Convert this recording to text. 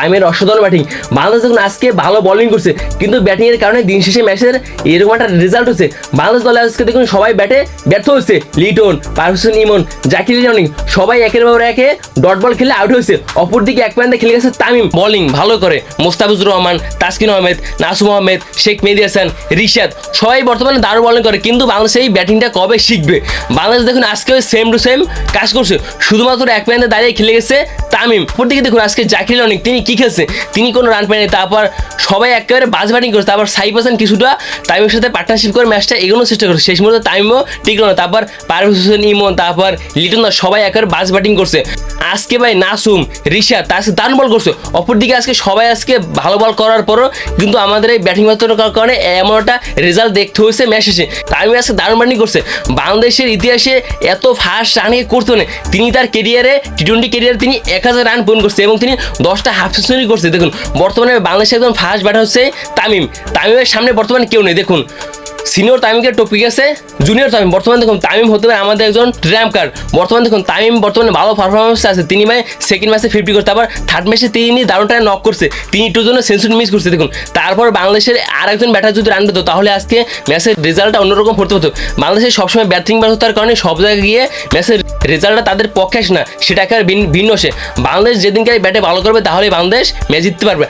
তামিমের অসাধারণ ব্যাটিং। বাংলাদেশ যখন আজকে ভালো বলিং করছে, কিন্তু ব্যাটিং এর কারণে দিন শেষে ম্যাচের এরকম একটা রেজাল্ট হচ্ছে। বাংলাদেশ দলে আজকে দেখুন সবাই ব্যাটে ব্যর্থ হচ্ছে। লিটন পারহুসেন ইমন, জাকির ইরানি সবাই একের পর একে ডট বল খেলে আউট হয়েছে। অপরদিকে এক প্যান্টে খেলে গেছে তামিম। বলিং ভালো করে মোস্তাফিজুর রহমান, তাসকিন আহমেদ, নাসুম আহমেদ, শেখ মেহেদি হাসান, রিশাদ, সবাই বর্তমানে দারুণ বলিং করে, কিন্তু বাংলাদেশ এই ব্যাটিংটা কবে শিখবে? বাংলাদেশ দেখুন আজকে সেম টু সেম কাজ করছে। শুধুমাত্র এক প্যান্টে দাঁড়িয়ে খেলে গেছে তামিম। অপরদিকে দেখুন আজকে জাকির অনেক তিনি কি খেলছে? তিনি কোনো রান পায়নি। তারপর সবাই একেবারে বাজ ব্যাটিং করছে। তারপর সাইফ হাসান কিছুটা তামিমের সাথে পার্টনারশিপ করে ম্যাচটা এগোনোর চেষ্টা করছে। শেষ মুহূর্তে তামিমও টিকলো না তারপর পারভেজ হোসেন, ইমন, তারপর লিটন সবাই একেবারে বাস ব্যাটিং করছে। আজকে ভাই নাসুম রিশাদ তার সাথে দারুণ বল করছে। অপরদিকে আজকে সবাই আজকে ভালো বল করার পরও কিন্তু আমাদের এই ব্যাটিং মাত্রার কারণে এমন একটা রেজাল্ট দেখতে হয়েছে ম্যাচ শেষে। তামিম আজকে দারুণ ব্যাটিং করছে। বাংলাদেশের ইতিহাসে এত ফার্স্ট রান করতে না। তিনি তার কেরিয়ারে টি টোয়েন্টি কেরিয়ারে তিনি এক হাজার রান পূরণ করছে এবং তিনি দশটা হাফ সেঞ্চুরি করছে। দেখুন, বর্তমানে বাংলাদেশে একজন ফার্স্ট ব্যাটার হচ্ছে তামিম। তামিমের সামনে বর্তমানে কেউ নেই। দেখুন সিনিয়র তামিমকে টপি গেছে জুনিয়র তামিম বর্তমানে দেখুন তামিম হতে পারে আমাদের একজন ট্র্যাম্প কার্ড বর্তমানে দেখুন তামিম বর্তমানে ভালো পারফরমেন্স আছে। তিনি ভাই সেকেন্ড ম্যাচে ফিফটি করতে আবার থার্ড ম্যাচে তিনি দারুণটায় নক করছে। তিনি একটুর জন্য সেঞ্চুরি মিস করছে, দেখুন। তারপর বাংলাদেশের আর একজন ব্যাটার যদি রান দিত, তাহলে আজকে ম্যাচের রেজাল্টটা অন্যরকম হতে হতো। বাংলাদেশের সবসময় ব্যাটিং ব্যর্থতার কারণে সব জায়গায় গিয়ে ম্যাচের রেজাল্টটা তাদের পক্ষে আসে না। আর ভিন্ন- ভিন্ন সে। বাংলাদেশ যেদিনকে ব্যাটে ভালো করবে তাহলে বাংলাদেশ ম্যাচ জিততে পারবে।